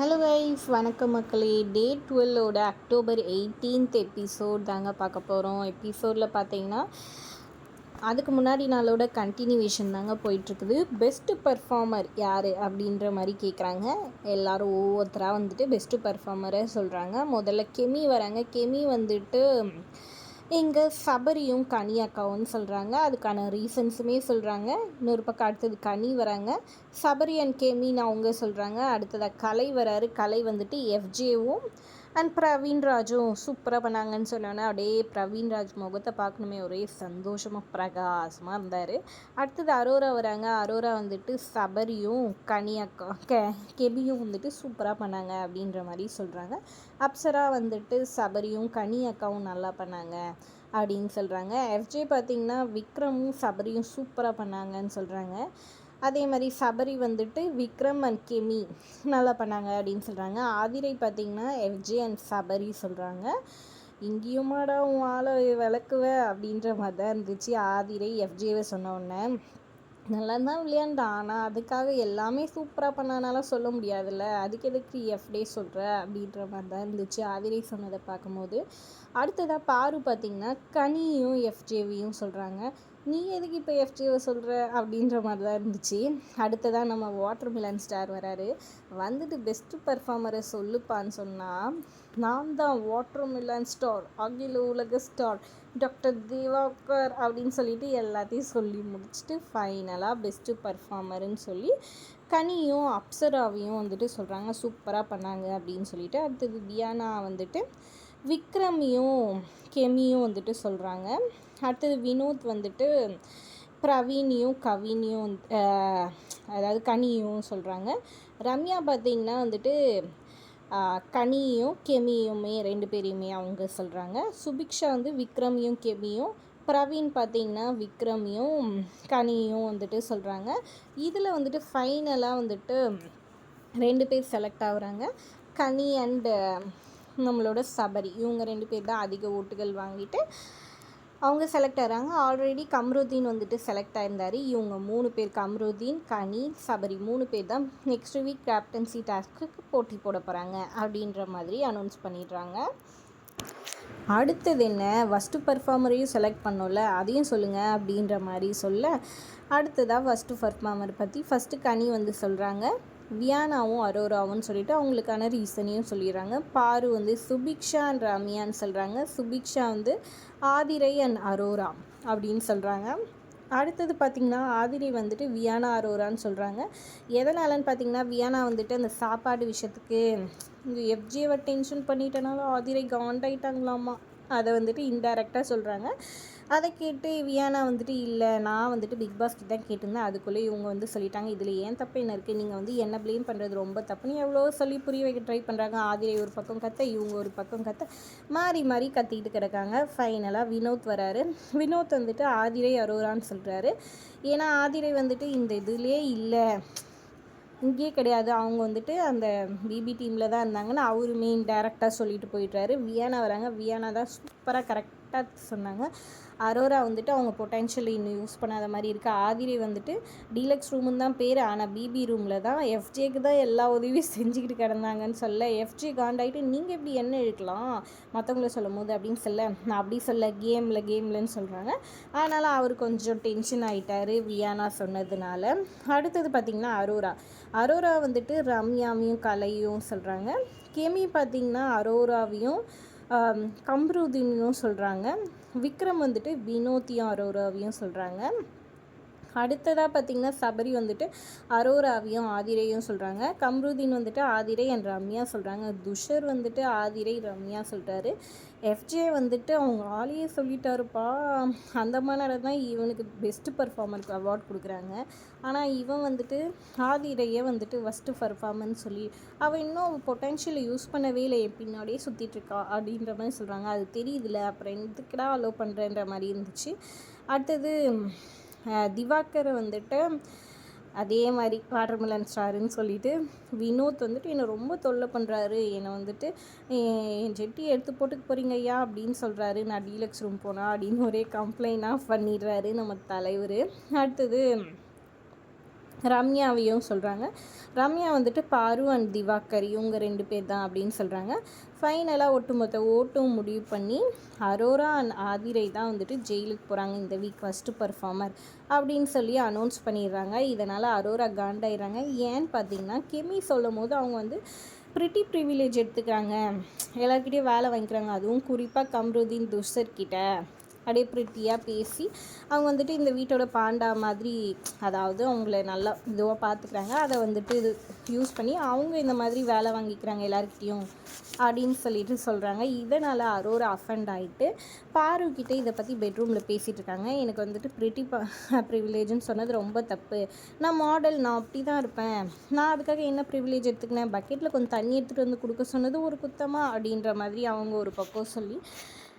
Hello guys வணக்கம் மக்களே. Day டுவெல்லோட அக்டோபர் எயிட்டீன்த் எபிசோட் தாங்க பார்க்க போகிறோம் எபிசோடில் பார்த்தீங்கன்னா அதுக்கு முன்னாடி நாளோட கண்டினியூவேஷன் தாங்க போயிட்டுருக்குது. பெஸ்ட்டு பர்ஃபார்மர் யார் அப்படின்ற மாதிரி கேட்குறாங்க எல்லோரும் ஒவ்வொருத்தராக வந்துட்டு பெஸ்ட்டு பர்ஃபார்மரை சொல்கிறாங்க முதல்ல கெமி வராங்க. கெமி வந்துட்டு எங்கள் சபரியும் கனி அக்காவும் சொல்கிறாங்க அதுக்கான ரீசன்ஸுமே சொல்கிறாங்க இன்னொரு பக்கம் அடுத்தது கனி வராங்க. சபரி அண்ட் கேமின்னு அவங்க சொல்கிறாங்க அடுத்ததாக கலை வராரு. கலை வந்துட்டு எஃப்ஜேவும் அண்ட் பிரவீன் ராஜும் சூப்பராக பண்ணாங்கன்னு சொன்னோன்னே அப்படியே பிரவீன் ராஜ் முகத்தை பார்க்கணுமே ஒரே சந்தோஷமாக பிரகாசமாக இருந்தார். அடுத்தது அரோரா வராங்க. அரோரா வந்துட்டு சபரியும் கனியக்கா கெ கெபியும் வந்துட்டு சூப்பராக பண்ணாங்க அப்படின்ற மாதிரி சொல்கிறாங்க அப்சரா வந்துட்டு சபரியும் கனி அக்காவும் நல்லா பண்ணாங்க அப்படின்னு சொல்கிறாங்க எஃப்ஜே பார்த்திங்கன்னா விக்ரமும் சபரியும் சூப்பராக பண்ணாங்கன்னு சொல்கிறாங்க அதே மாதிரி சபரி வந்துட்டு விக்ரம் அண்ட் கெமி நல்லா பண்ணாங்க அப்படின்னு சொல்கிறாங்க ஆதிரை பார்த்திங்கன்னா எஃப்ஜே அண்ட் சபரி சொல்கிறாங்க இங்கேயுமாடா உன் ஆளை விளக்குவ அப்படின்ற மாதிரி தான் இருந்துச்சு. ஆதிரை எஃப்ஜேவை சொன்ன உடனே நல்லா தான் விளையாண்டான் ஆனால் அதுக்காக எல்லாமே சூப்பராக பண்ணனால சொல்ல முடியாதுல்ல. அதுக்கு எதுக்கு எஃப் டே சொல்கிற அப்படின்ற மாதிரி தான் இருந்துச்சு. ஆதிரை சொன்னதை பார்க்கும்போது அடுத்ததாக பாரு பார்த்திங்கன்னா கனியும் எஃப்ஜேவியும் சொல்கிறாங்க நீ எதுக்கு இப்போ எஃப்ஜிஓ சொல்கிற அப்படின்ற மாதிரி தான் இருந்துச்சு. அடுத்ததாக நம்ம வாட்டர் மிலன் ஸ்டார் வராரு. வந்துட்டு பெஸ்ட்டு பர்ஃபார்மரை சொல்லுப்பான்னு சொன்னால் நான் தான் வாட்டர் மிலன் ஸ்டார் அகில உலக ஸ்டார் டாக்டர் தேவாக்கர் அப்படின்னு சொல்லிட்டு எல்லாத்தையும் சொல்லி முடிச்சுட்டு ஃபைனலாக பெஸ்ட்டு பர்ஃபார்மருன்னு சொல்லி கனியும் அப்சராவையும் வந்துட்டு சொல்கிறாங்க சூப்பராக பண்ணாங்க அப்படின்னு சொல்லிட்டு அடுத்தது தியானா வந்துட்டு விக்ரமியும் கெமியும் வந்துட்டு சொல்கிறாங்க அடுத்தது வினோத் வந்துட்டு பிரவீனியும் கவினியும் அதாவது கனியும் சொல்கிறாங்க ரம்யா பார்த்திங்கன்னா வந்துட்டு கனியும் கெமியுமே ரெண்டு பேரையுமே அவங்க சொல்கிறாங்க சுபிக்ஷா வந்து விக்ரமியும் கெமியும் பிரவீன் பார்த்திங்கன்னா விக்ரமியும் கனியும் வந்துட்டு சொல்கிறாங்க இதில் வந்துட்டு ஃபைனலாக வந்துட்டு ரெண்டு பேர் செலக்ட் ஆகுறாங்க. கனி அண்டு நம்மளோட சபரி. இவங்க ரெண்டு பேர் தான் அதிக ஓட்டுகள் வாங்கிட்டு அவங்க செலக்ட் ஆகிறாங்க. ஆல்ரெடி கம்ருதீன் வந்துட்டு செலக்ட் ஆயிருந்தார். இவங்க மூணு பேர் கம்ருதீன் கனி சபரி மூணு பேர் தான் நெக்ஸ்ட் வீக் கேப்டன்சி டாஸ்க்கு போட்டி போட போகிறாங்க அப்படின்ற மாதிரி அனௌன்ஸ் பண்ணிடுறாங்க. அடுத்தது என்ன? ஃபஸ்ட்டு பர்ஃபார்மரையும் செலக்ட் பண்ணோம்ல அதையும் சொல்லுங்கள் அப்படின்ற மாதிரி சொல்ல அடுத்ததாக ஃபஸ்ட்டு பர்ஃபார்மர் பற்றி ஃபஸ்ட்டு கனி வந்து சொல்கிறாங்க வியானாவும் அரோராவும் சொல்லிட்டு அவங்களுக்கான ரீசனையும் சொல்லிடுறாங்க. பாரு வந்து சுபிக்ஷா அண்ட் ரம்யான்னு சொல்கிறாங்க சுபிக்ஷா வந்து ஆதிரை அண்ட் அரோரா அப்படின்னு சொல்கிறாங்க அடுத்தது பார்த்திங்கன்னா ஆதிரை வந்துட்டு வியானா அரோரான்னு சொல்கிறாங்க எதனாலன்னு பார்த்தீங்கன்னா வியானா வந்துட்டு அந்த சாப்பாடு விஷயத்துக்கு இங்கே எஃப்ஜியை டென்ஷன் பண்ணிட்டனாலும் ஆதிரை காண்டாயிட்டாங்களாமா அதை வந்துட்டு இன்டைரக்டாக சொல்கிறாங்க அதை கேட்டு வியானா வந்துட்டு இல்லை நான் வந்துட்டு பிக் பாஸ்க்கு தான் கேட்டிருந்தேன். அதுக்குள்ளே இவங்க வந்து சொல்லிட்டாங்க இதில் ஏன் தப்பு என்ன இருக்குது நீங்கள் வந்து என்ன ப்ளேம் பண்ணுறது ரொம்ப தப்புன்னு எவ்வளோ சொல்லி புரிய வைக்க ட்ரை பண்ணுறாங்க ஆதிரை ஒரு பக்கம் கத்த இவங்க ஒரு பக்கம் கத்த. மாறி மாறி கத்திக்கிட்டு கிடக்காங்க. ஃபைனலாக வினோத் வராரு. வினோத் வந்துட்டு ஆதிரை அரோரான்னு சொல்கிறாரு ஏன்னா ஆதிரை வந்துட்டு இந்த இதுலேயே இல்லை. இங்கேயே கிடையாது. அவங்க வந்துட்டு அந்த பிபி டீமில் தான் இருந்தாங்கன்னு மெயின் டேரெக்டாக சொல்லிட்டு போயிட்டாரு வியானா வராங்க. வியானா தான் சூப்பராக கரெக்டாக சொன்னாங்க. அரோரா வந்துட்டு அவங்க பொட்டென்ஷியல் இன்னும் யூஸ் பண்ணாத மாதிரி இருக்குது ஆதிரி வந்துட்டு டீலக்ஸ் ரூமுன்னு தான் பேர். ஆனால் பிபி ரூமில் தான் எஃப்ஜேக்கு தான் எல்லா உதவியும் செஞ்சுக்கிட்டு கிடந்தாங்கன்னு சொல்ல. எஃப்ஜே காண்டாயிட்டு நீங்கள் எப்படி என்ன எடுக்கலாம்? மற்றவங்கள சொல்லும் போது அப்படின்னு சொல்ல. நான் அப்படி சொல்ல. கேமில் கேம்லன்னு சொல்கிறாங்க அதனால் அவர் கொஞ்சம் டென்ஷன் ஆகிட்டார் வியானா சொன்னதுனால. அடுத்தது பார்த்திங்கன்னா அரோரா. அரோரா வந்துட்டு ரம்யாவையும் கலையும் சொல்கிறாங்க கேமி பார்த்திங்கன்னா அரோராவையும் கம்ருதீனும் சொல்கிறாங்க விக்ரம் வந்துட்டு வினோத்தியும் அரோராவையும் சொல்கிறாங்க அடுத்ததாக பார்த்திங்கன்னா சபரி வந்துட்டு அரோராவியும் ஆதிரையும் சொல்கிறாங்க கம்ருதீன் வந்துட்டு ஆதிரை அண்ட் ரம்யா சொல்கிறாங்க துஷர் வந்துட்டு ஆதிரை ரம்யா சொல்கிறாரு எஃப்ஜே வந்துட்டு அவங்க ஆளையே சொல்லிட்டாருப்பா. அந்த மாதிரி தான் இவனுக்கு பெஸ்ட்டு பர்ஃபார்மருக்கு அவார்ட் கொடுக்குறாங்க. ஆனால் இவன் வந்துட்டு ஆதிரையே வந்துட்டு ஃபஸ்ட்டு பர்ஃபார்மன்ஸ் சொல்லி அவள் இன்னும் பொட்டென்ஷியலை யூஸ் பண்ணவே இல்லை. என் பின்னாடியே சுற்றிட்டுருக்கா அப்படின்ற மாதிரி சொல்கிறாங்க அது தெரியுதுல. அப்புறம் எதுக்கடா அலோவ் பண்ணுறன்ற மாதிரி இருந்துச்சு. அடுத்தது திவாகர் வந்துட்டு அதே மாதிரி வாட்டர்மெலன் ஸ்டாருன்னு சொல்லிட்டு வினோத் வந்துட்டு என்னை ரொம்ப தொல்லை பண்ணுறாரு என்னை வந்துட்டு என் ஜெட்டி எடுத்து போட்டுக்க போகிறீங்க ஐயா அப்படின்னு சொல்கிறாரு நான் டீலக்ஸ் ரூம் போனால் அப்படின்னு ஒரே கம்ப்ளைண்டாக பண்ணிடுறாரு நம்ம தலைவர். அடுத்தது ரம்யாவையும் சொல்கிறாங்க ரம்யா வந்துட்டு பாரு அண்ட் திவாகர் இவங்க ரெண்டு பேர் தான் அப்படின்னு சொல்கிறாங்க ஃபைனலாக ஒட்டுமொத்த ஓட்டும் முடிவு பண்ணி அரோரா அண்ட் ஆதிரை தான் வந்துட்டு ஜெயிலுக்கு போகிறாங்க இந்த வீக் ஃபஸ்ட்டு பர்ஃபார்மர் அப்படின்னு சொல்லி அனௌன்ஸ் பண்ணிடுறாங்க. இதனால் அரோரா காண்டாயிடுறாங்க. ஏன்னு பார்த்தீங்கன்னா கெமி சொல்லும் போது அவங்க வந்து ப்ரிட்டி ப்ரிவிலேஜ் எடுத்துக்கிறாங்க. எல்லாருக்கிட்டேயும் வேலை வாங்கிக்கிறாங்க. அதுவும் குறிப்பாக கம்ருதீன் துஷர்கிட்ட அப்படியே ப்ரிட்டியாக பேசி அவங்க வந்துட்டு இந்த வீட்டோட பாண்டா மாதிரி அதாவது அவங்கள நல்லா இதுவாக பார்த்துக்கிறாங்க அதை வந்துட்டு இது யூஸ் பண்ணி அவங்க இந்த மாதிரி வேலை வாங்கிக்கிறாங்க எல்லாருக்கிட்டேயும் அப்படின்னு சொல்லிட்டு சொல்கிறாங்க இதனால் அரோரா அஃபண்ட் ஆகிட்டு பாருக்கிட்ட இதை பற்றி பெட்ரூமில் பேசிகிட்டு இருக்காங்க. எனக்கு வந்துட்டு ப்ரிட்டி ப்ரிவிலேஜ்னு சொன்னது ரொம்ப தப்பு. நான் மாடல் நான் அப்படி தான் இருப்பேன். நான் அதுக்காக என்ன ப்ரிவிலேஜ் எடுத்துக்கினேன்? பக்கெட்டில் கொஞ்சம் தண்ணி எடுத்துகிட்டு வந்து கொடுக்க சொன்னது ஒரு குத்தமாக அப்படின்ற மாதிரி அவங்க ஒரு பக்கம் சொல்லி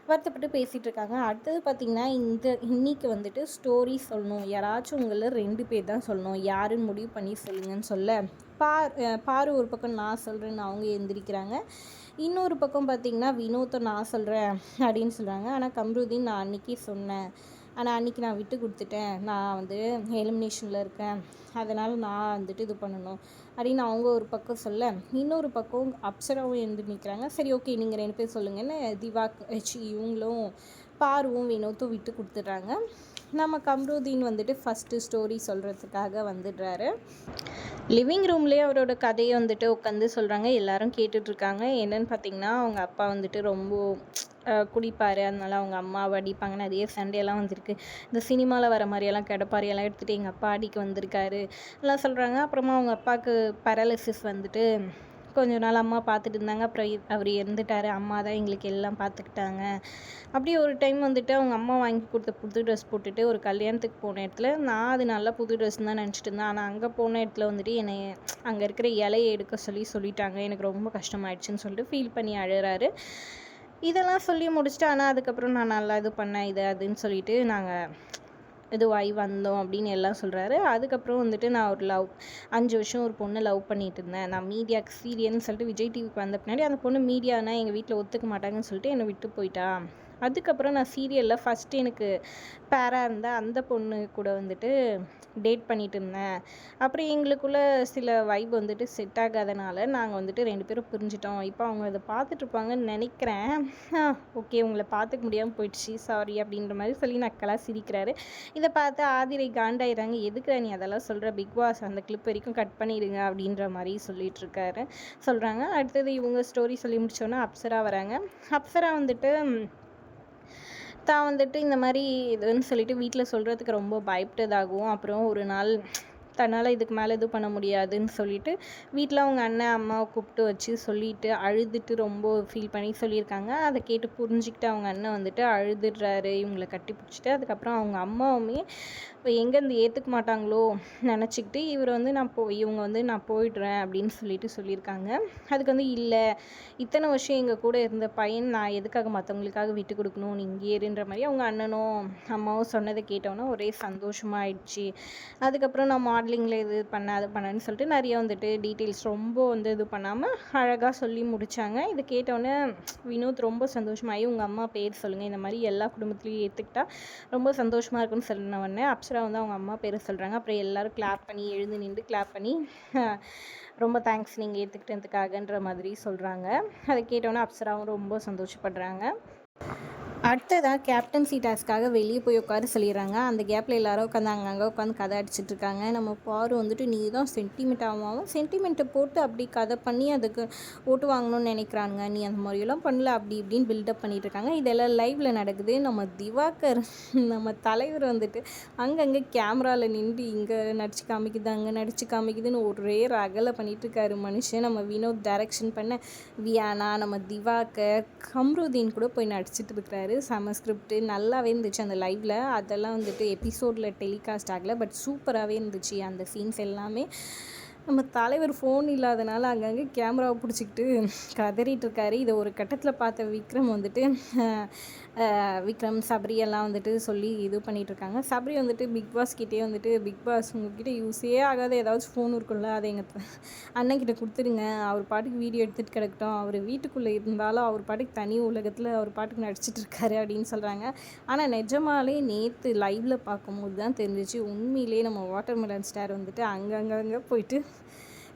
வருத்தப்பட்டு பேசிகிட்டு இருக்காங்க அடுத்தது பார்த்திங்கன்னா இந்த இன்னைக்கு வந்துட்டு ஸ்டோரி சொல்லணும். யாராச்சும் உங்களை ரெண்டு பேர் தான் சொல்லணும். யாருன்னு முடிவு பண்ணி சொல்லுங்கன்னு சொல்ல. பார் பாரு ஒரு பக்கம் நான் சொல்கிறேன்னு அவங்க எந்திரிக்கிறாங்க. இன்னொரு பக்கம் பார்த்திங்கன்னா வினோத்தை நான் சொல்கிறேன் அப்படின்னு சொல்கிறாங்க ஆனால் கம்ருதீன் நான் அன்றைக்கி சொன்னேன். ஆனால் அன்றைக்கி நான் விட்டு கொடுத்துட்டேன். நான் வந்து எலிமினேஷனில் இருக்கேன். அதனால் நான் வந்துட்டு இது பண்ணணும். அப்படின்னு அவங்க ஒரு பக்கம் சொல்ல இன்னொரு பக்கம் அப்சராவும் எழுந்து நிற்கிறாங்க சரி ஓகே நீங்கள் ரெண்டு பேர் சொல்லுங்கன்னு திவா இவங்களும் பார்வும் வினோத்தும் விட்டு கொடுத்துட்றாங்க. நம்ம கம்ருதீன் வந்துட்டு ஃபஸ்ட்டு ஸ்டோரி சொல்கிறதுக்காக வந்துடுறாரு. லிவிங் ரூம்லேயே அவரோட கதையை வந்துட்டு உட்காந்து சொல்கிறாங்க எல்லாரும் கேட்டுட்ருக்காங்க என்னன்னு பார்த்தீங்கன்னா அவங்க அப்பா வந்துட்டு ரொம்ப குடிப்பார். அதனால அவங்க அம்மாவை அடிப்பாங்க நிறைய சண்டையெல்லாம் வந்திருக்கு. இந்த சினிமாவில் வர மாதிரியெல்லாம் கிடப்பாரியெல்லாம் எடுத்துகிட்டு எங்கள் அப்பா அடிக்க வந்திருக்காரு. எல்லாம் சொல்கிறாங்க அப்புறமா அவங்க அப்பாவுக்கு பேரலிசிஸ் வந்துட்டு கொஞ்ச நாள் அம்மா பார்த்துட்டு இருந்தாங்க. அப்புறம் அவர் இறந்துட்டார். அம்மா தான் எங்களுக்கு எல்லாம் பார்த்துக்கிட்டாங்க. அப்படியே ஒரு டைம் வந்துட்டு அவங்க அம்மா வாங்கி கொடுத்த புது ட்ரெஸ் போட்டுட்டு ஒரு கல்யாணத்துக்கு போன இடத்துல நான் அது நல்லா புது ட்ரெஸ் தான் நினச்சிட்டு இருந்தேன். ஆனால் அங்கே போன இடத்துல வந்துட்டு என்னை அங்கே இருக்கிற இலையை எடுக்க சொல்லி சொல்லிட்டாங்க. எனக்கு ரொம்ப கஷ்டமாயிடுச்சுன்னு சொல்லிட்டு ஃபீல் பண்ணி அழுகிறாரு இதெல்லாம் சொல்லி முடிச்சுட்டு ஆனால் அதுக்கப்புறம் நான் நல்லா இது பண்ணேன் இது அதுன்னு சொல்லிட்டு நாங்கள் இதுவாகி வந்தோம் அப்படின்னு எல்லாம் சொல்கிறாரு அதுக்கப்புறம் வந்துட்டு நான் ஒரு லவ் அஞ்சு வருஷம் ஒரு பொண்ணை லவ் பண்ணிட்டு இருந்தேன். நான் மீடியாவுக்கு சீரியல்னு சொல்லிட்டு விஜய் டிவிக்கு வந்த பின்னாடி அந்த பொண்ணு மீடியானா எங்கள் வீட்டில் ஒத்துக்க மாட்டாங்கன்னு சொல்லிட்டு என்னை விட்டு போயிட்டா. அதுக்கப்புறம் நான் சீரியலில் ஃபஸ்ட்டு எனக்கு பேராக இருந்த அந்த பொண்ணு கூட வந்துட்டு டேட் பண்ணிட்டு இருந்தேன். அப்புறம் எங்களுக்குள்ளே சில வைப் வந்துட்டு செட் ஆகாதனால நாங்கள் வந்துட்டு ரெண்டு பேரும் புரிஞ்சிட்டோம். இப்போ அவங்க இதை பார்த்துட்ருப்பாங்கன்னு நினைக்கிறேன். ஓகே உங்களை பார்த்துக்க முடியாமல் போயிடுச்சு. சாரி அப்படின்ற மாதிரி சொல்லி நக்கலாக சிரிக்கிறாரு. இதை பார்த்து ஆதிரை காண்டாயிறாங்க. எதுக்குற நீ அதெல்லாம் சொல்கிற பிக் பாஸ் அந்த கிளிப் வரைக்கும் கட் பண்ணிடுங்க அப்படின்ற மாதிரி சொல்லிகிட்ருக்காரு சொல்கிறாங்க அடுத்தது இவங்க ஸ்டோரி சொல்லி முடிச்சோன்னா அப்சரா வராங்க. அப்சரா வந்துட்டு தான் வந்துட்டு இந்த மாதிரி இதுன்னு சொல்லிட்டு வீட்டில் சொல்கிறதுக்கு ரொம்ப பயப்பட்டதாகவும் அப்புறம் ஒரு நாள் தன்னால் இதுக்கு மேலே இது பண்ண முடியாதுன்னு சொல்லிட்டு வீட்டில் அவங்க அண்ணன் அம்மாவை கூப்பிட்டு வச்சு சொல்லிட்டு அழுதுட்டு ரொம்ப ஃபீல் பண்ணி சொல்லியிருக்காங்க. அதை கேட்டு புரிஞ்சுக்கிட்டு அவங்க அண்ணன் வந்துட்டு அழுதுடுறாரு இவங்களை கட்டி பிடிச்சிட்டு அதுக்கப்புறம் அவங்க அம்மாவுமே இப்போ எங்கேருந்து ஏற்றுக்க மாட்டாங்களோ நினச்சிக்கிட்டு இவர் வந்து நான் போ இவங்க வந்து நான் போயிடுறேன் அப்படின்னு சொல்லிட்டு சொல்லியிருக்காங்க. அதுக்கு வந்து இல்லை இத்தனை வருஷம் எங்கள் கூட இருந்த பையன் நான் எதுக்காக மற்றவங்களுக்காக விட்டு கொடுக்கணும் நீ இங்கே இருன்ற மாதிரி அவங்க அண்ணனும் அம்மாவும் சொன்னதை கேட்டோன்னே ஒரே சந்தோஷமாக ஆயிடுச்சு. அதுக்கப்புறம் நான் மாடலிங்கில் இது பண்ண அது பண்ணேன்னு சொல்லிட்டு நிறைய வந்துட்டு டீட்டெயில்ஸ் ரொம்ப வந்து இது பண்ணாமல் அழகாக சொல்லி முடித்தாங்க இதை கேட்டோன்னே வினோத் ரொம்ப சந்தோஷமாகி உங்கள் அம்மா பேர் சொல்லுங்கள் இந்த மாதிரி எல்லா குடும்பத்துலேயும் ஏற்றுக்கிட்டா ரொம்ப சந்தோஷமாக இருக்குன்னு சொன்ன உடனே அப்சரா வந்து அவங்க அம்மா பேரை சொல்கிறாங்க அப்புறம் எல்லோரும் கிளாப் பண்ணி எழுந்து நின்று கிளாப் பண்ணி ரொம்ப தேங்க்ஸ் நீங்கள் ஏற்றுக்கிட்டதுக்காகன்ற மாதிரி சொல்கிறாங்க அதை கேட்டோன்னே அப்சராவும் ரொம்ப சந்தோஷப்படுறாங்க. அடுத்ததாக கேப்டன்சி டாஸ்க்காக வெளியே போய் உட்கார சொல்லிடுறாங்க. அந்த கேப்பில் எல்லாரும் உட்காந்து அங்கங்கே உட்காந்து கதை அடிச்சுட்டு இருக்காங்க. நம்ம பாரு வந்துட்டு நீ தான் சென்டிமெண்ட் ஆகும் சென்டிமெண்ட்டை போட்டு அப்படி கதை பண்ணி அதுக்கு ஓட்டு வாங்கணும்னு நினைக்கிறாங்க நீ அந்த மாதிரியெல்லாம் பண்ணல அப்படி இப்படின்னு பில்டப் பண்ணிட்டு இருக்காங்க. இதெல்லாம் லைவில் நடக்குது. நம்ம திவாகர் நம்ம தலைவர் வந்துட்டு அங்கங்கே கேமராவில் நின்று இங்கே நடிச்சு காமிக்குது அங்கே நடிச்சு காமிக்குதுன்னு ஒரே ரகலை பண்ணிட்டு இருக்காரு மனுஷன். நம்ம வினோத் டைரக்ஷன் பண்ண வியானா நம்ம திவாகர் கம்ருதீன் கூட போய் நடிச்சிட்டு இருக்கிறாரு. செம ஸ்கிரிப்ட் நல்லாவே இருந்துச்சு அந்த லைவில் அதெல்லாம் வந்துட்டு எபிசோடில் டெலிகாஸ்ட் ஆகலை. பட் சூப்பராகவே இருந்துச்சு அந்த சீன்ஸ் எல்லாமே. நம்ம தலைவர் ஃபோன் இல்லாதனால அங்கங்கே கேமராவை பிடிச்சிக்கிட்டு கதறிட்டு இருக்காரு. இதை ஒரு கட்டத்தில் பார்த்த விக்ரம் வந்துட்டு விக்ரம் சபரி எல்லாம் வந்துட்டு சொல்லி இது பண்ணிகிட்டு இருக்காங்க சபரி வந்துட்டு பிக் பாஸ் கிட்டே வந்துட்டு பிக் பாஸ் உங்ககிட்ட யூஸே ஆகாத ஏதாச்சும் ஃபோன் இருக்கும்ல அதை எங்கள் அண்ணன்கிட்ட கொடுத்துருங்க. அவர் பாட்டுக்கு வீடியோ எடுத்துகிட்டு கிடக்கட்டும். அவர் வீட்டுக்குள்ளே இருந்தாலும் அவர் பாட்டுக்கு தனி உலகத்தில் அவர் பாட்டுக்கு நடிச்சிட்டு இருக்காரு அப்படின்னு சொல்கிறாங்க ஆனால் நிஜமாலே நேற்று லைவில் பார்க்கும்போது தான் தெரிஞ்சிச்சு. உண்மையிலே நம்ம வாட்டர் மெலன் ஸ்டார் வந்துட்டு அங்கங்கங்கே போயிட்டு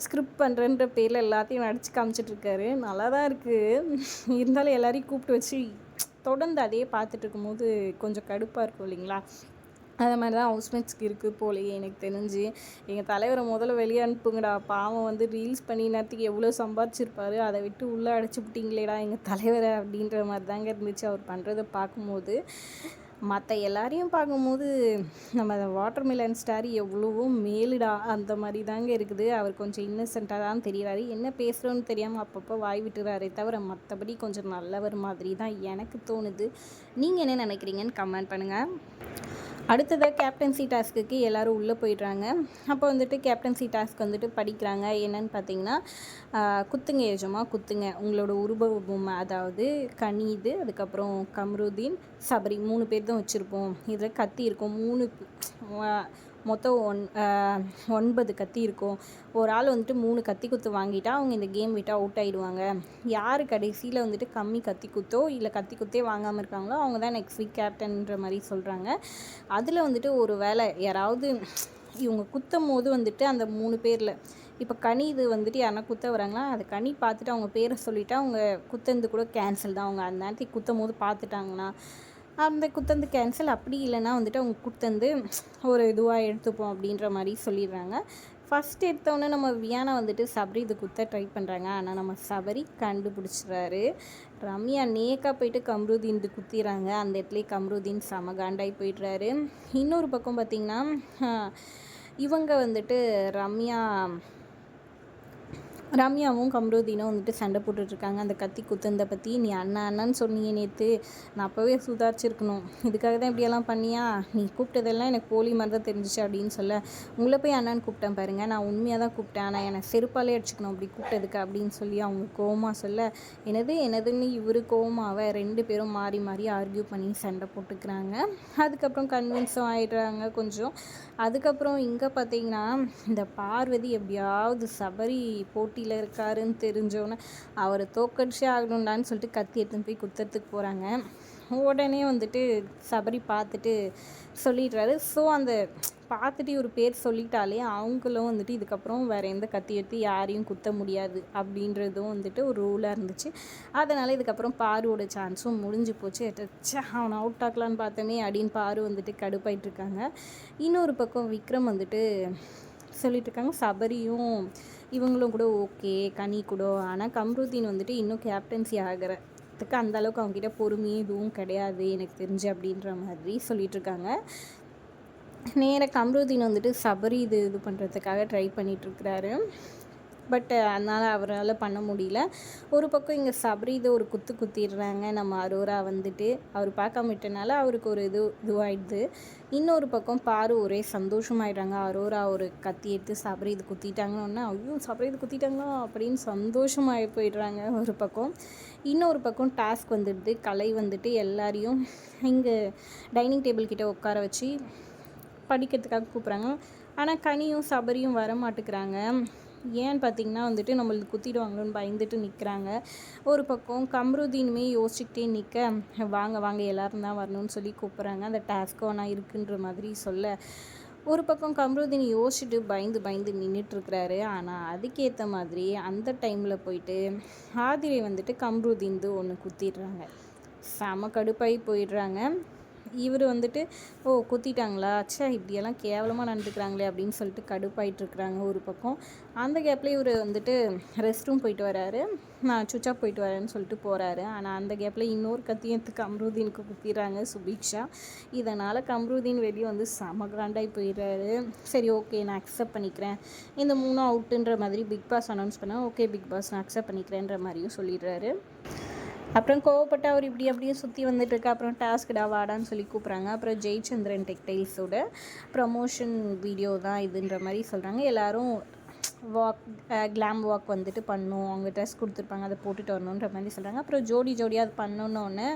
ஸ்கிரிப்ட் பண்ணுறன்ற பேரில் எல்லாத்தையும் நடிச்சு காமிச்சிட்ருக்காரு நல்லா தான் இருக்குது இருந்தாலும் எல்லாரையும் கூப்பிட்டு வச்சு தொடர்ந்து அதையே பார்த்துட்டு இருக்கும்போது கொஞ்சம் கடுப்பாக இருக்கும் இல்லைங்களா? அது மாதிரி தான் ஹவுஸ்மேட்ஸ்க்கு இருக்குது போலையே எனக்கு தெரிஞ்சு. எங்கள் தலைவரை முதல்ல வெளியே அனுப்புங்கடா. பாவம் வந்து ரீல்ஸ் பண்ணி நேரத்துக்கு எவ்வளோ சம்பாதிச்சிருப்பாரு. அதை விட்டு உள்ளே அடைச்சி விட்டிங்களேடா எங்கள் தலைவரை அப்படின்ற மாதிரி தாங்க இருந்துச்சு. அவர் பண்ணுறதை பார்க்கும்போது. மற்ற எல்லாரையும் பார்க்கும்போது நம்ம அந்த வாட்டர் மிலன் ஸ்டார் எவ்வளவோ மேலிடா அந்த மாதிரி தாங்க இருக்குது. அவர் கொஞ்சம் இன்னசென்ட்டாக தான் தெரிகிறாரு என்ன பேசுகிறோன்னு தெரியாமல் அப்பப்போ வாய் விட்டுறாரே தவிர மற்றபடி கொஞ்சம் நல்லவர் மாதிரி தான் எனக்கு தோணுது. நீங்கள் என்ன நினைக்கிறீங்கன்னு கமெண்ட் பண்ணுங்கள் அடுத்ததாக கேப்டன்சி டாஸ்க்குக்கு எல்லோரும் உள்ளே போயிடுறாங்க. அப்போ வந்துட்டு கேப்டன்சி டாஸ்க் வந்துட்டு படிக்கிறாங்க. என்னன்னு பார்த்தீங்கன்னா குத்துங்க எஜமா குத்துங்க. உங்களோட உருவ பொம்மை அதாவது கனிது அதுக்கப்புறம் கம்ருதீன் சபரி மூணு பேர் தான் வச்சுருப்போம். இதில் கத்தி இருக்கும். மூணு மொத்தம் ஒன் ஒன்பது கத்தி இருக்கும். ஒரு ஆள் வந்துட்டு மூணு கத்தி குத்து வாங்கிட்டா அவங்க இந்த கேம் விட்டால் அவுட் ஆகிடுவாங்க யார் கடைசியில் வந்துட்டு கம்மி கத்தி குத்தோ இல்லை கத்தி குத்தே வாங்காமல் இருக்காங்களோ அவங்க தான் நெக்ஸ்ட் வீக் கேப்டன்ற மாதிரி சொல்கிறாங்க அதில் வந்துட்டு ஒரு வேலை யாராவது இவங்க குத்தும் போது வந்துட்டு அந்த மூணு பேரில் இப்போ கனி இது வந்துட்டு யாரா குத்த வராங்களா அது கனி பார்த்துட்டு அவங்க பேரை சொல்லிவிட்டு அவங்க குத்தந்து கூட கேன்சல் தான். அவங்க அந்த நேரத்துக்கு குத்தும் போது பார்த்துட்டாங்கன்னா அந்த குத்தந்து கேன்சல் அப்படி இல்லைன்னா வந்துட்டு அவங்க குத்தந்து ஒரு இதுவாக எடுத்துப்போம் அப்படின்ற மாதிரி சொல்லிடுறாங்க. ஃபஸ்ட் எடுத்தோடனே நம்ம வியானா வந்துட்டு சபரி இது குத்த ட்ரை பண்ணுறாங்க ஆனால் நம்ம சபரி கண்டுபிடிச்சிடுறாரு. ரம்யா நேக்காக போயிட்டு கம்ருதீன் இது குத்திடுறாங்க. அந்த இடத்துலேயே கம்ருதீன் செம காண்டாகி போயிடுறாரு. இன்னொரு பக்கம் பார்த்திங்கன்னா இவங்க வந்துட்டு ரம்யா ரம்யாவும் கம்ருதீனும் வந்துட்டு சண்டை போட்டுட்ருக்காங்க. அந்த கத்தி குத்துனதை பற்றி நீ அண்ணா அண்ணன்னு சொன்னீங்க நேற்று நான் அப்போவே சுதாரிச்சிருக்கணும். இதுக்காக தான் இப்படியெல்லாம் பண்ணியா? நீ கூப்பிட்டதெல்லாம் எனக்கு போலி மாதிரி தான் தெரிஞ்சிச்சு அப்படின்னு சொல்ல உங்களை போய் அண்ணான்னு கூப்பிட்டேன் பாருங்கள் நான் உண்மையாக தான் கூப்பிட்டேன். ஆனால் என்னை செருப்பாலே அடிச்சுக்கணும் அப்படி கூப்பிட்டதுக்கு அப்படின்னு சொல்லி அவங்க கோமா சொல்ல எனது எனதுன்னு இவர் கோமாவை ரெண்டு பேரும் மாறி மாறி ஆர்கியூ பண்ணி சண்டை போட்டுக்கிறாங்க. அதுக்கப்புறம் கன்வின்ஸும் ஆகிடுறாங்க கொஞ்சம். அதுக்கப்புறம் இங்கே பார்த்தீங்கன்னா இந்த பார்வதி எப்படியாவது சபரி போட்டி போட்டியில் இருக்காருன்னு தெரிஞ்சோன்னே அவரை தோக்கடிச்சே ஆகணுண்டான்னு சொல்லிட்டு கத்தி எடுத்துன்னு போய் குத்துறதுக்கு போகிறாங்க உடனே வந்துட்டு சபரி பார்த்துட்டு சொல்லிடுறாரு. ஸோ அந்த பார்த்துட்டு ஒரு பேர் சொல்லிட்டாலே அவங்களும் வந்துட்டு இதுக்கப்புறம் வேறு எந்த கத்தி எடுத்து யாரையும் குத்த முடியாது அப்படின்றதும் வந்துட்டு ஒரு ரூலாக இருந்துச்சு. அதனால் இதுக்கப்புறம் பாருவோட சான்ஸும் முடிஞ்சு போச்சு. எட்டச்சா அவனை அவுட் ஆக்கலான்னு பார்த்தோமே அப்படின்னு பாரு வந்துட்டு கடுப்பாயிட்ருக்காங்க இன்னொரு பக்கம் விக்ரம் வந்துட்டு சொல்லிட்டு இருக்காங்க. சபரியும் இவங்களும் கூட ஓகே கனி கூட. ஆனால் கம்ருதீன் வந்துட்டு இன்னும் கேப்டன்சி ஆகிறதுக்கு அந்தளவுக்கு அவங்ககிட்ட பொறுமையே எதுவும் கிடையாது எனக்கு தெரிஞ்சு அப்படின்ற மாதிரி சொல்லிகிட்ருக்காங்க நேராக கம்ருதீன் வந்துட்டு சபரி இது இது பண்ணுறதுக்காக ட்ரை பண்ணிகிட்ருக்கிறாரு பட் அதனால் அவரால் பண்ண முடியல. ஒரு பக்கம் இங்கே சபரி இதை ஒரு குத்து குத்திடுறாங்க நம்ம அரோரா வந்துட்டு. அவர் பார்க்காம விட்டனால அவருக்கு ஒரு இது இதுவாயிடுது. இன்னொரு பக்கம் பாரு ஒரே சந்தோஷமாயிடுறாங்க. அரோரா ஒரு கத்தி எடுத்து சபரி இது குத்திட்டாங்கன்னா ஐயோ சபரி இது குத்திட்டாங்களா அப்படின்னு சந்தோஷமாகி போயிடுறாங்க ஒரு பக்கம். இன்னொரு பக்கம் டாஸ்க் வந்துடுது. கலை வந்துட்டு எல்லாரையும் இங்கே டைனிங் டேபிள் கிட்டே உட்கார வச்சு படிக்கிறதுக்காக கூப்பிட்றாங்க. ஆனால் கனியும் சபரியும் வர மாட்டேங்கிறாங்க. ஏன்னு பார்த்தீங்கன்னா வந்துட்டு நம்மளுக்கு குத்திடுவாங்களோன்னு பயந்துட்டு நிற்கிறாங்க ஒரு பக்கம் கம்ருதீனுமே யோசிச்சுக்கிட்டே நிற்க வாங்க வாங்க எல்லோரும் தான் வரணும்னு சொல்லி கூப்பிட்றாங்க. அந்த டாஸ்கோனாக ஆனால் இருக்குன்ற மாதிரி சொல்ல ஒரு பக்கம் கம்ருதீன் யோசிச்சுட்டு பயந்து பயந்து நின்றுட்டுருக்கிறாரு ஆனால் அதுக்கேற்ற மாதிரி அந்த டைமில் போயிட்டு ஆதிரை வந்துட்டு கம்ருதீன்து ஒன்று குத்திடுறாங்க. செம கடுப்பாகி போயிடுறாங்க. இவர் வந்துட்டு ஓ குத்திட்டாங்களா? அச்சா இப்படியெல்லாம் கேவலமாக நடந்துக்கிறாங்களே அப்படின்னு சொல்லிட்டு கடுப்பாயிட்டுருக்குறாங்க ஒரு பக்கம். அந்த கேப்பில் இவர் வந்துட்டு ரெஸ்ட் ரூம் போயிட்டு வராரு. நான் சுவிச் ஆஃப் போயிட்டு வரேன்னு சொல்லிட்டு போகிறாரு ஆனால் அந்த கேப்பில் இன்னொரு கத்தியத்துக்கு அம்ருதீனுக்கு குத்திடுறாங்க சுபீக்ஷா. இதனால் கம்ருதீன் வெளியே வந்து செம கிராண்டாகி போயிடுறாரு. சரி ஓகே நான் அக்செப்ட் பண்ணிக்கிறேன். இந்த மூணும் அவுட்டுன்ற மாதிரி பிக் பாஸ் அனௌன்ஸ் பண்ணால் ஓகே பிக் பாஸ் நான் அக்செப்ட் பண்ணிக்கிறேன்ற மாதிரியும் சொல்லிடுறாரு. அப்புறம் கோவப்பட்டு அவர் இப்படி அப்படியே சுற்றி வந்துட்டுருக்கு. அப்புறம் டாஸ்க்டா வாடான்னு சொல்லி கூப்பிட்றாங்க. அப்புறம் ஜெயச்சந்திரன் டெக்டைல்ஸோட ப்ரமோஷன் வீடியோ தான் இதுன்ற மாதிரி சொல்கிறாங்க எல்லோரும் வாக் கிளாம் வாக் வந்துட்டு பண்ணும். அவங்க ட்ரெஸ் கொடுத்துருப்பாங்க அதை போட்டுட்டு வரணுன்ற மாதிரி சொல்கிறாங்க அப்புறம் ஜோடி ஜோடியாக அது பண்ணணுன்னே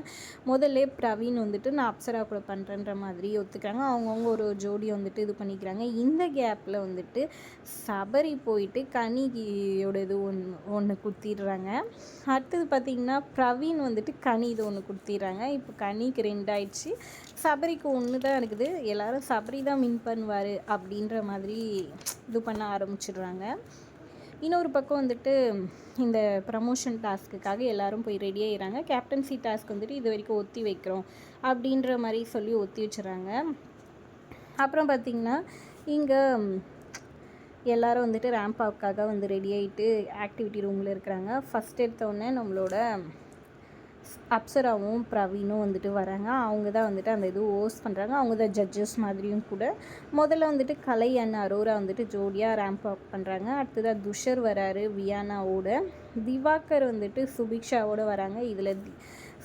முதல்ல பிரவீன் வந்துட்டு நான் அப்சரா கூட பண்ணுறேன்ற மாதிரி ஒத்துக்கிறாங்க. அவங்கவுங்க ஒரு ஜோடி வந்துட்டு இது பண்ணிக்கிறாங்க. இந்த கேப்பில் வந்துட்டு சபரி போயிட்டு கனியோட இது ஒன்று ஒன்று குத்திடுறாங்க அடுத்தது பார்த்திங்கன்னா பிரவீன் வந்துட்டு கனி இது ஒன்று குத்திடுறாங்க இப்போ கனிக்கு ரெண்டு ஆயிடுச்சு சபரிக்கு ஒன்று தான் இருக்குது. எல்லோரும் சபரி தான் வின் பண்ணுவார் அப்படின்ற மாதிரி இது பண்ண ஆரம்பிச்சிடுறாங்க. இன்னொரு பக்கம் வந்துட்டு இந்த ப்ரமோஷன் டாஸ்க்குக்காக எல்லாரும் போய் ரெடி ஆகிறாங்க கேப்டன்சி டாஸ்க் வந்துட்டு இது வரைக்கும் ஒத்தி வைக்கிறோம் அப்படின்ற மாதிரி சொல்லி ஒத்தி வச்சுறாங்க அப்புறம் பார்த்திங்கன்னா இங்கே எல்லோரும் வந்துட்டு ரேம்ப் வந்து ரெடி ஆகிட்டு ஆக்டிவிட்டி ரூமில் இருக்கிறாங்க. ஃபஸ்ட் எடுத்தோடனே நம்மளோட அப்சராவும் பிரவீனும் வந்துட்டு வராங்க. அவங்க தான் வந்துட்டு அந்த இது ஓஸ் பண்ணுறாங்க அவங்க தான் ஜட்ஜஸ் மாதிரியும் கூட. முதல்ல வந்துட்டு கலை அண்ட் அரோரா வந்துட்டு ஜோடியாக ரேம்ப் அப் பண்ணுறாங்க அடுத்ததாக துஷர் வராரு வியானாவோட. திவாகர் வந்துட்டு சுபிக்ஷாவோட வராங்க. இதில்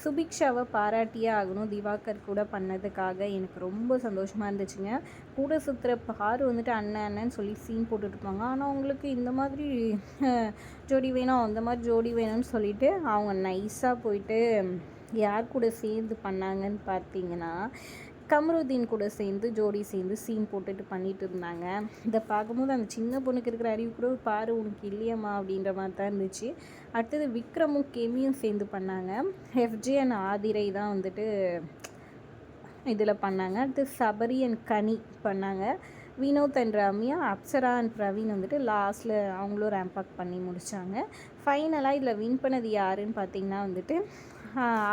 சுபிக்ஷாவை பாராட்டியே ஆகணும். திவாகர் கூட பண்ணதுக்காக எனக்கு ரொம்ப சந்தோஷமாக இருந்துச்சுங்க. கூட சுற்றுற பாரு வந்துட்டு அண்ணன் அண்ணன்னு சொல்லி சீன் போட்டுட்ருப்பாங்க ஆனால் அவங்களுக்கு இந்த மாதிரி ஜோடி வேணும் அந்த மாதிரி ஜோடி வேணும்னு சொல்லிட்டு அவங்க நைஸாக போயிட்டு யார் கூட சேர்ந்து பண்ணாங்கன்னு பார்த்தீங்கன்னா கமருதீன் கூட சேர்ந்து ஜோடி சேர்ந்து சீன் போட்டுட்டு பண்ணிட்டு இருந்தாங்க. இதை பார்க்கும்போது அந்த சின்ன பொண்ணுக்கு இருக்கிற அறிவு கூட பாரு உனக்கு இல்லையம்மா அப்படின்ற மாதிரி தான் இருந்துச்சு. அடுத்தது விக்ரமும் கெமியும் சேர்ந்து பண்ணாங்க. எஃப்ஜே அண்ட் ஆதிரை தான் வந்துட்டு இதில் பண்ணாங்க. அடுத்து சபரி அண்ட் கனி பண்ணாங்க. வினோத் அண்ட் ரம்யா அப்சரா அண்ட் பிரவீன் வந்துட்டு லாஸ்ட்டில் அவங்களும் ரேம்ப் பண்ணி முடித்தாங்க ஃபைனலாக இதில் வின் பண்ணது யாருன்னு பார்த்தீங்கன்னா வந்துட்டு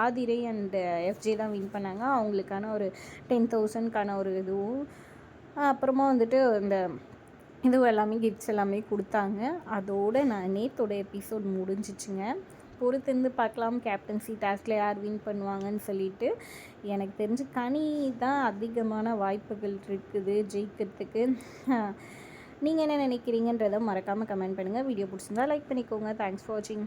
ஆதிரை அண்ட் எஃப்ஜே தான் வின் பண்ணாங்க. அவங்களுக்கான ஒரு டென் தௌசண்ட்க்கான ஒரு இதுவும் அப்புறமா வந்துட்டு இந்த இதுவும் எல்லாமே கிஃப்ட்ஸ் எல்லாமே கொடுத்தாங்க. அதோடு நான் நேத்தோட எபிசோட் முடிஞ்சிச்சுங்க. பொறுத்திருந்து பார்க்கலாம் கேப்டன்சி டாஸ்கில் யார் வின் பண்ணுவாங்கன்னு சொல்லிட்டு. எனக்கு தெரிஞ்சு கனி தான் அதிகமான வாய்ப்புகள் இருக்குது ஜெயிக்கிறதுக்கு. நீங்கள் என்ன நினைக்கிறீங்கன்றதை மறக்காமல் கமெண்ட் பண்ணுங்கள் வீடியோ பிடிச்சிருந்தா லைக் பண்ணிக்கோங்க. தேங்க்ஸ் ஃபார் வாட்சிங்